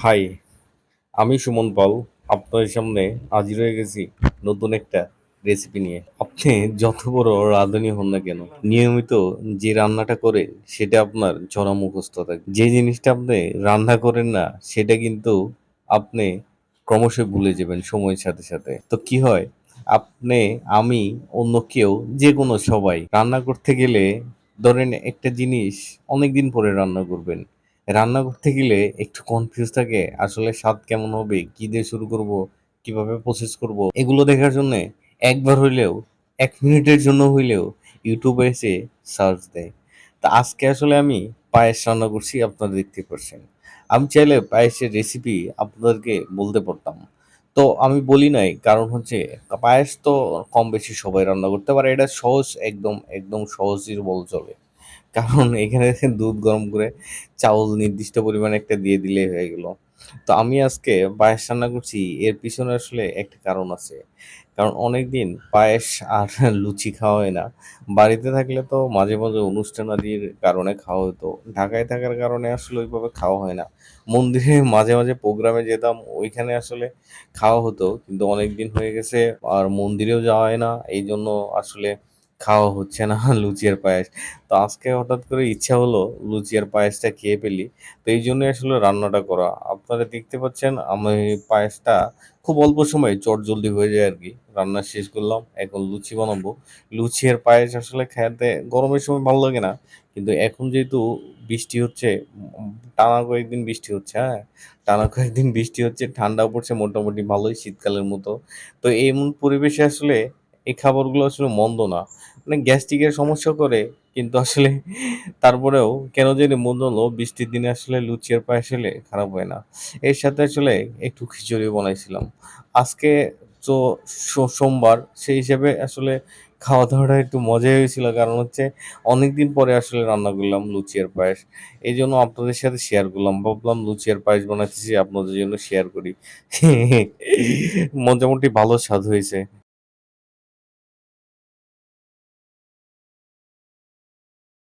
High, আমি সুমন পাল আপনাদের সামনে হাজির হয়ে গেছি নতুন একটা রেসিপি নিয়ে। আপনি যত বড় রাঁধুনি হন না কেন, নিয়মিত যে রান্নাটা করে সেটা আপনার জরা মুখস্থ থাকে। যে জিনিসটা আপনি রান্না করেন না, সেটা কিন্তু আপনি ক্রমশ ভুলে যাবেন সময়ের সাথে সাথে। তো কি হয়, আপনি, আমি, অন্য কেউ যে কোনো সবাই রান্না করতে গেলে ধরেন একটা জিনিস অনেকদিন পরে রান্না করবেন। রান্না করতে গেলে একটু কনফিউজ থাকে, আসলে স্বাদ কেমন হবে, কি দিয়ে শুরু করব, কীভাবে প্রসেস করব, এগুলো দেখার জন্য একবার হইলেও, এক মিনিটের জন্য হইলেও ইউটিউবে এসে সার্চ দেয়। তা আজকে আসলে আমি পায়েস রান্না করছি, আপনারা দেখতে পাচ্ছেন আমি চাইলে পায়েসের রেসিপি আপনাদেরকে বলতে পারতাম। তো আমি বলি নাই, কারণ হচ্ছে পায়েস তো কম বেশি সবাই রান্না করতে পারে, এটা সহজ, একদম একদম সহজই বল চলে। কারণ এখানে দুধ গরম করে চাউল নির্দিষ্ট পরিমাণে একটা দিয়ে দিলেই হয়ে গেল। তো আমি আজকে পায়েস রান্না করছি, এর পিছনে আসলে একটা কারণ আছে। কারণ অনেকদিন পায়েস আর লুচি খাওয়া হয় না। বাড়িতে থাকলে তো মাঝে মাঝে অনুষ্ঠান আদির কারণে খাওয়া হতো। ঢাকায় থাকার কারণে আসলে ওইভাবে খাওয়া হয় না। মন্দিরে মাঝে মাঝে প্রোগ্রামে যেতাম, ওইখানে আসলে খাওয়া হতো। কিন্তু অনেক দিন হয়ে গেছে আর মন্দিরেও যাওয়া হয় না। এই জন্য আসলে খাওয়া হচ্ছে না লুচি পায়েস। তো আজকে হঠাৎ করে ইচ্ছা হলো লুচি আর পায়েসটা খেয়ে ফেলি। তো এই জন্যই আসলে রান্নাটা করা। আপনারা দেখতে পাচ্ছেন, আমি পায়েসটা খুব অল্প সময়ে চটজলদি হয়ে যায় আর কি রান্না শেষ করলাম, এখন লুচি বানাবো। লুচি আর পায়েস আসলে খেতে গরমের সময় ভালো লাগে না, কিন্তু এখন যেহেতু বৃষ্টি হচ্ছে, টানা কয়েকদিন বৃষ্টি হচ্ছে হ্যাঁ? টানা কয়েকদিন বৃষ্টি হচ্ছে ঠান্ডা পড়ছে মোটামুটি ভালোই শীতকালের মতো। তো এমন পরিবেশে আসলে এই খাবারগুলো আসলে মন্দ না। মানে গ্যাস্ট্রিকের সমস্যা করে, কিন্তু আসলে তারপরেও কেন জানি মন্দ হলো বৃষ্টির দিনে আসলে লুচি আর পায়েস হলে খারাপ হয় না। এর সাথে আসলে একটু খিচুড়ি বানাইছিলাম। আজকে তো সোমবার, সেই হিসেবে আসলে খাওয়া দাওয়াটা একটু মজাই হয়েছিল, কারণ হচ্ছে অনেকদিন পরে আসলে রান্না করলাম লুচি আর পায়েস। এই জন্য আপনাদের সাথে শেয়ার করলাম, ভাবলাম লুচি আর পায়েস বানাতেছি, আপনাদের জন্য শেয়ার করি। মোটামুটি ভালো স্বাদ হয়েছে।